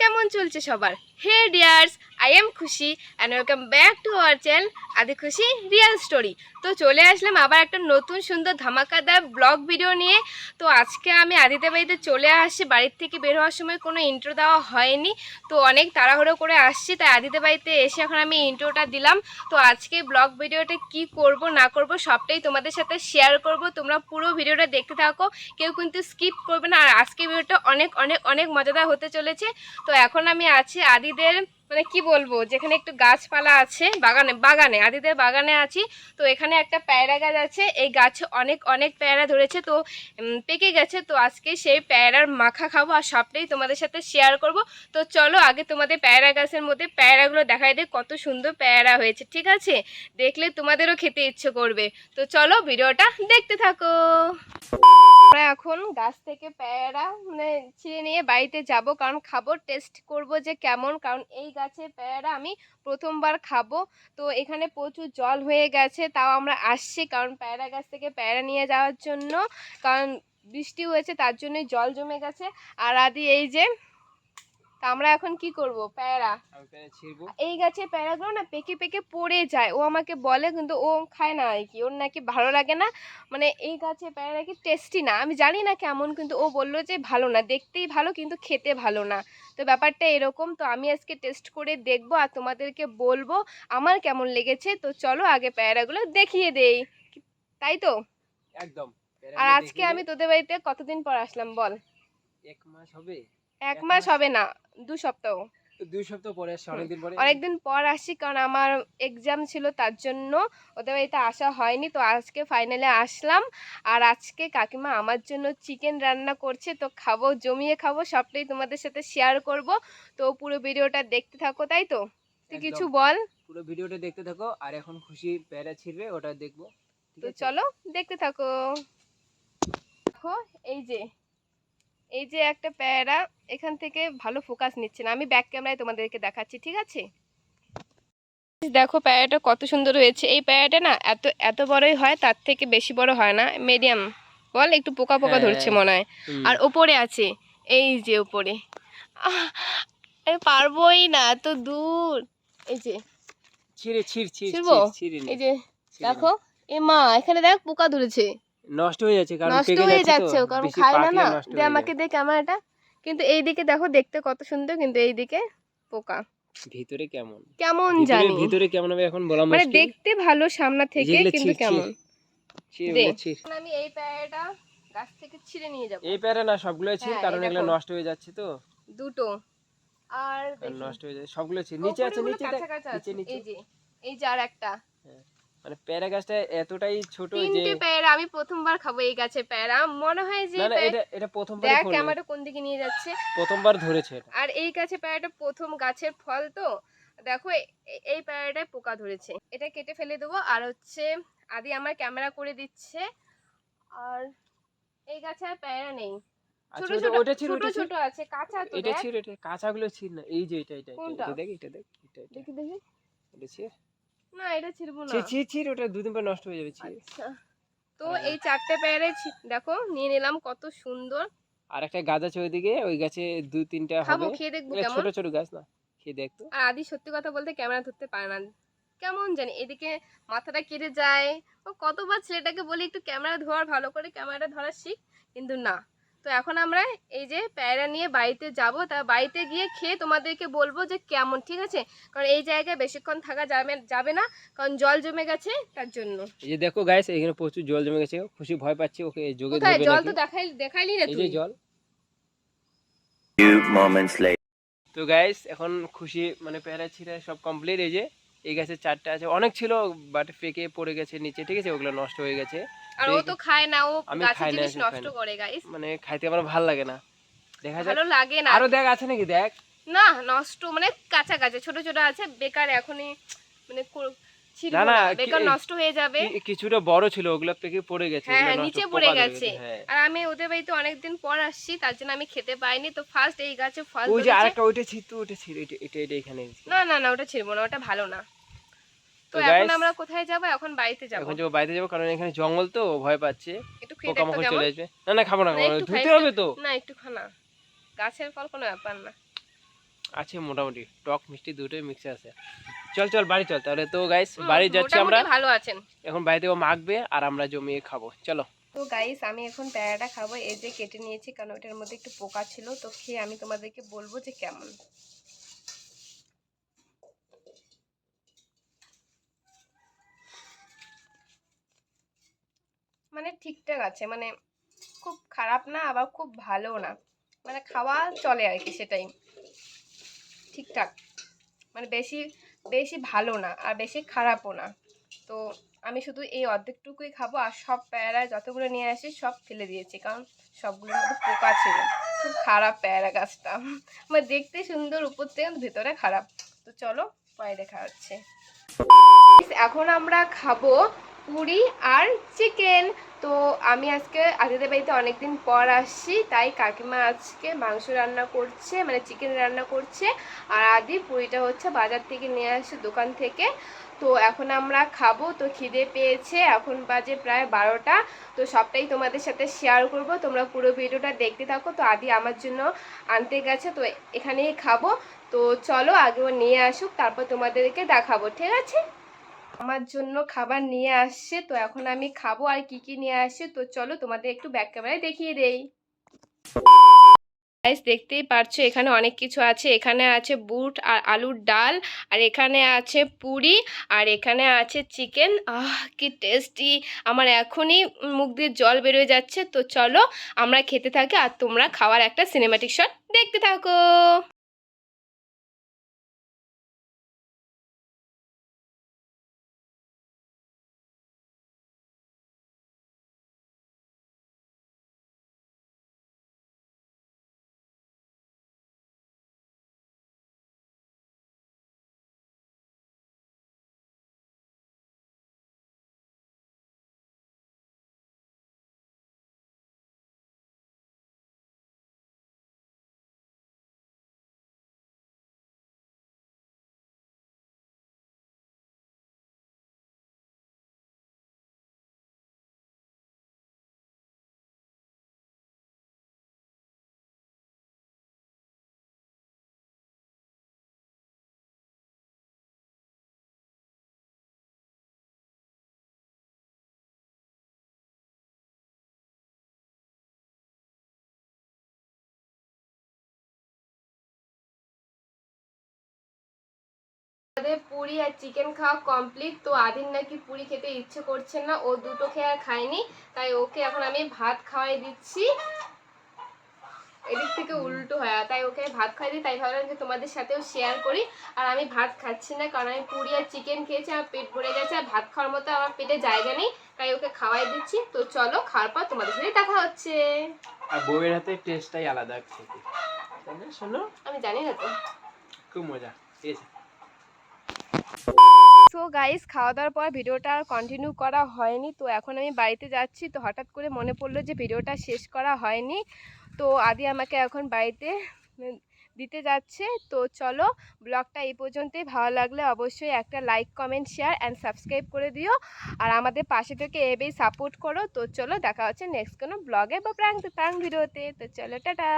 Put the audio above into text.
কেমন চলছে সবার? Hey dears I am Khushi and welcome back to our channel Adi Khushi real story তো চলে আসলাম আবার একটা নতুন সুন্দর ধামাকাদার ব্লগ ভিডিও নিয়ে। তো আজকে আমি আদিতে বাড়িতে চলে আসছি বাড়ির থেকে বের হওয়ার সময় কোনো ইন্ট্রো দেওয়া হয়নি। তো অনেক তাড়াহুড়ো করে আসছি, তাই আদিতে বাড়িতে এসে এখন আমি ইন্ট্রোটা দিলাম। তো আজকে ব্লগ ভিডিওটা কি করব, না করব সবটাই তোমাদের সাথে শেয়ার করব। তোমরা পুরো ভিডিওটা দেখতে থাকো, কেউ কিন্তু স্কিপ করবে না। আর আজকে ভিডিওটা অনেক অনেক অনেক মজাদার হতে চলেছে। তো এখন আমি আছি আদিদের মানে কি বলব, যেখানে একটু গাছপালা আছে, বাগানে বাগানে, আদিদের বাগানে আছি, তো এখানে একটা পেয়ারা গাছ আছে, এই গাছে অনেক অনেক পেয়ারা ধরেছে, তো পেকে গেছে, তো আজকে সেই পেয়ারার মাখা খাব আর সবটাই তোমাদের সাথে শেয়ার করব। তো চলো আগে তোমাদের পেয়ারা গাছের মধ্যে পেয়ারাগুলো দেখাই দিই, কত সুন্দর পেয়ারা হয়েছে, ঠিক আছে? দেখলে তোমাদেরও খেতে ইচ্ছে করবে। তো চলো ভিডিওটা দেখতে থাকো। আমরা এখন গাছ থেকে পেয়ারা মানে ছিঁড়ে নিয়ে বাড়িতে যাব, কারণ খাব টেস্ট করব যে কেমন, কারণ এই গাছের পেয়ারা আমি প্রথমবার খাব। তো এখানে প্রচুর জল হয়ে গেছে, তাও আমরা আসছি কারণ পেয়ারা গাছ থেকে পেয়ারা নিয়ে যাওয়ার জন্য। কারণ বৃষ্টি হয়েছে, তার জন্যই জল জমে গেছে। আর আদি, এই যে তা আমরা এখন কি করব? পেয়ারা। আমি পেরে ছিড়বো। এই গাছের প্যারাগুলো না পেকে পেকে পড়ে যায়। ও আমাকে বলে কিন্তু ও খায় না আর কি। ওর নাকি ভালো লাগে না। মানে এই গাছের প্যারা নাকি টেস্টি না? আমি জানি না কেমন কিন্তু ও বলল যে ভালো না। দেখতেই ভালো কিন্তু খেতে ভালো না। তো ব্যাপারটা এরকম। তো আমি আজকে টেস্ট করে দেখব আর তোমাদেরকে বলব আমার কেমন লেগেছে। তো চলো আগে প্যারাগুলো দেখিয়ে দেই। তাই তো? একদম। আর আজকে আমি তোদের বাড়িতে কতদিন পর আসলাম বল? এক মাস হবে। এক মাস? হবে না দু সপ্তাহ। দুই সপ্তাহ পরে আসছে অনেকদিন পরে? অনেকদিন পর আসছি কারণ আমার এক্সাম ছিল তার জন্য ওদের বাড়িতে আসা হয়নি। তো আজকে ফাইনালে আসলাম আর আজকে কাকিমা আমার জন্য চিকেন রান্না করছে। তো খাব জমিয়ে খাব সবটাই তোমাদের সাথে শেয়ার করব। তো পুরো ভিডিওটা দেখতে থাকো তাই তো? তুই কিছু বল? পুরো ভিডিওটা দেখতে থাকো আর এখন খুশি পেয়ারা ছিড়বে ওটা দেখব তো চলো দেখতে থাকো। এই যে এই যে একটা প্যারা এখান থেকে ভালো ফোকাস নিচ্ছে না। আমি ব্যাক ক্যামেরায় তোমাদেরকে দেখাচ্ছি ঠিক আছে? দেখো প্যারাটা কত সুন্দর হয়েছে। এই প্যারাটা না এত এত বড়ই হয় তার থেকে বেশি বড় হয় না। মিডিয়াম বল একটু পোকা পোকা হ্যাঁ। ধরছে মনে হয়। আর ওপরে আছে এই যে ওপরে। আমি পারবোই না এত দূর। এই যে। ছিঁড়ে ছিঁড় ছিঁড় ছিঁড়ে এই যে দেখো এ মা এখানে দেখ পোকা ধরেছে। নষ্ট হয়ে যাচ্ছে কারণ নষ্ট হয়ে যাচ্ছে কারণ খায় না না। হয়ে আমাকে যায়। দে ক্যামেরাটা। কিন্তু এই দিকে দেখো দেখতে কত সুন্দর কিন্তু এই দিকে পোকা। ভিতরে কেমন? কেমন জানি। ভিতরে কেমন হবে এখন বলা মানে দেখতে ভালো সামনা থেকে কিন্তু কেমন? আমি এই প্যারাটা গাছ থেকে ছিঁড়ে নিয়ে যাব। এই প্যারা না সবগুলো ছিঁড় হ্যাঁ, কারণ এগুলো নষ্ট হয়ে যাচ্ছে তো। দুটো। আর নষ্ট হয়ে যায় সবগুলো ছিঁড়। নিচে আছে নিচে দেখ। নিচে নিচে। এই যে এই যে আর একটা মানে প্যারা গাছটা এতটাই ছোট যে তিনটে প্যারা আমি প্রথমবার খাব এই গাছের প্যারা। মনে হয় যে না এটা এটা প্রথমবার দেখ ক্যামেরাটা কোন দিকে নিয়ে যাচ্ছে। প্রথমবার ধরেছে এটা। আর এই গাছে প্যারাটা প্রথম গাছের ফল তো। দেখো এই প্যারাটায় পোকা ধরেছে। এটা কেটে ফেলে দেবো। আর হচ্ছে আদি আমার ক্যামেরা করে দিচ্ছে। আর এই গাছে আর প্যারা নেই। ছোট আচ্ছা ছোট ওটা ওটা ছোট ছোট আছে কাঁচা তো এটা ছিঁড় এটা কাঁচাগুলো ছিঁড় না। এই যে এটা এটা? দেখ এটা দেখ এটা দেখি দেখি। এটা ছিঁড় না এটা ছিড়বো না। ওটা দুদিন পর নষ্ট হয়ে যাবে আচ্ছা। তো হ্যাঁ। এই চারটে প্যারে দেখো নিয়ে নিলাম কত সুন্দর। আর একটা গাছ আছে ওইদিকে ওই গাছে দু তিনটা হবে। খেয়ে দেখব কেমন? ছোট ছোট গাছ না খেয়ে দেখ তো। আর আদি সত্যি কথা বলতে ক্যামেরা ধরতে পারে না। কেমন জানি এদিকে মাথাটা কেটে যায়। ও কতবার ছেলেটাকে বলি একটু ক্যামেরা ধোয়ার ভালো করে ক্যামেরাটা ধরা শিখ কিন্তু না। তো এখন আমরা এই যে প্যারা নিয়ে বাড়িতে যাব তা বাড়িতে গিয়ে খেয়ে তোমাদেরকে বলব যে কেমন ঠিক আছে? কারণ এই জায়গায় বেশিক্ষণ থাকা যাবে যাবে না কারণ জল জমে গেছে তার জন্য। এই যে দেখো গাইস এখানে প্রচুর জল জমে গেছে খুশি ভয় পাচ্ছে ওকে যোগে কোথায়? ধরবে জল তো দেখাই দেখাইলি না এই যে তুই। জল. তো গাইস এখন খুশি মানে প্যারা ছিঁড়া সব কমপ্লিট এই যে এই গাছে চারটা আছে। অনেক ছিল বাট পেকে পড়ে গেছে নিচে ঠিক আছে? ওগুলো নষ্ট হয়ে গেছে। আর ও তো খায় না ও গাছের জিনিস নষ্ট করে গাইস মানে খাইতে আমার ভালো লাগে না। দেখা ভালো লাগে না। আরও দেখ আছে নাকি? দেখ। না নষ্ট মানে কাঁচা কাঁচা ছোট ছোট আছে বেকার এখনই মানে না, বেকার নষ্ট হয়ে যাবে। কিছুটা বড় ছিল ওগুলো পেকে পড়ে গেছে হ্যাঁ হ্যাঁ নিচে পড়ে গেছে। হ্যাঁ। আর আমি ওদের বাড়িতে অনেকদিন পর আসছি তার জন্য আমি খেতে পাইনি। তো ফার্স্ট এই গাছে ফল ওই যে আরেকটা ওইটা ছিট এটা এটা এটা এখানে না না না ওটা ছিড়বো না ওটা ভালো না। তো এখন আমরা কোথায় যাব? এখন বাড়িতে যাব। এখন যাব বাড়িতে যাব কারণ এখানে জঙ্গল তো ভয় পাচ্ছে। একটু চলে আসবে। না না খাব না না, খাব না, ধুতে হবে তো। না একটু খানা গাছের ফল কোনো ব্যাপার না। আছে মোটামুটি টক মিষ্টি দুটোই মিক্সে আছে। চল চল বাড়ি চল তাহলে। তো গাইস বাড়ি যাচ্ছি আমরা। ভালো আছেন। এখন বাড়িতে মাখবে আর আমরা জমিয়ে খাব। চলো। তো গাইস আমি এখন প্যারাটা খাব। এই যে কেটে নিয়েছি কারণ ওটার মধ্যে একটু পোকা ছিল তো খেয়ে আমি তোমাদেরকে বলব যে কেমন। মানে ঠিকঠাক আছে মানে খুব খারাপ না, আবার খুব ভালো না। মানে খাওয়া চলে আর কি সেটাই। ঠিকঠাক। মানে বেশি বেশি ভালো না, আর বেশি খারাপও না। তো আমি শুধু এই অর্ধেকটুকুই খাব, আর সব প্যারা যতগুলো নিয়ে আসি সব ফেলে দিয়েছি, কারণ সবগুলোর মধ্যে পোকা ছিল। খুব খারাপ প্যারা গাছটা। মানে দেখতে সুন্দর, উপর থেকে ভেতরে খারাপ। তো চলো, পরে দেখা হচ্ছে। এখন আমরা খাব পুরি আর চিকেন। তো আমি আজকে আদিদের বাড়িতে অনেকদিন পর আসছি, তাই কাকিমা আজকে মাংস রান্না করছে মানে চিকেন রান্না করছে। আর আদি পুরিটা হচ্ছে বাজার থেকে নিয়ে আসছে দোকান থেকে। তো এখন আমরা খাব, তো খিদে পেয়েছে, এখন বাজে প্রায় বারোটা। তো সবটাই তোমাদের সাথে শেয়ার করব, তোমরা পুরো ভিডিওটা দেখতে থাকো। তো আদি আমার জন্য আনতে গেছে, তো এখানেই খাব। তো চলো আগে ও নিয়ে আসুক, তারপর তোমাদেরকে দেখাবো, ঠিক আছে? আমার জন্য খাবার নিয়ে আসছে, তো এখন আমি খাব আর কি কি নিয়ে আসছে, তো চলো তোমাদের একটু ব্যাক ক্যামেরায় দেখিয়ে দেই। দেখতেই পারছ এখানে অনেক কিছু আছে। এখানে আছে বুট আর আলুর ডাল, আর এখানে আছে পুরি, আর এখানে আছে চিকেন। আহ, কি টেস্টি আমার এখনই মুখ দিয়ে জল বেরোয় যাচ্ছে, তো চলো আমরা খেতে থাকি আর তোমরা খাওয়ার একটা সিনেমাটিক শট দেখতে থাকো। আমাদের পুরি আর চিকেন খাওয়া কমপ্লিট তো আদিন নাকি পুরি খেতে ইচ্ছে করছে না ও দুটো খেয়ে আর খায়নি তাই ওকে এখন আমি ভাত খাওয়াই দিচ্ছি। এদিক থেকে উল্টো হয় তাই ওকে ভাত খাই দিই তাই ভাবলাম যে তোমাদের সাথেও শেয়ার করি। আর আমি ভাত খাচ্ছি না কারণ আমি পুরি আর চিকেন খেয়েছি আমার পেট ভরে গেছে আর ভাত খাওয়ার মতো আমার পেটে জায়গা নেই তাই ওকে খাওয়াই দিচ্ছি। তো চলো খাওয়ার পর তোমাদের সাথে দেখা হচ্ছে। আর বউয়ের হাতে টেস্টটাই আলাদা খেতে। তাই না শোনো? আমি জানি না তো। খুব মজা ঠিক আছে। সো গাইস খাওয়া দাওয়ার পর ভিডিওটা আর কন্টিনিউ করা হয়নি। তো এখন আমি বাড়িতে যাচ্ছি। তো হঠাৎ করে মনে পড়ল যে ভিডিওটা শেষ করা হয়নি। তো আদি আমাকে এখন বাড়িতে দিতে যাচ্ছে। তো চলো, ব্লগটা এই পর্যন্তই। ভালো লাগলে অবশ্যই একটা like comment share and subscribe করে দিও। আর আমাদের পাশে থেকে এবেই সাপোর্ট করো। তো চলো, দেখা হচ্ছে নেক্সট কোনো ব্লগে বা প্রাঙ্ক প্রাঙ্ক ভিডিওতে। তো চলো, টাটা!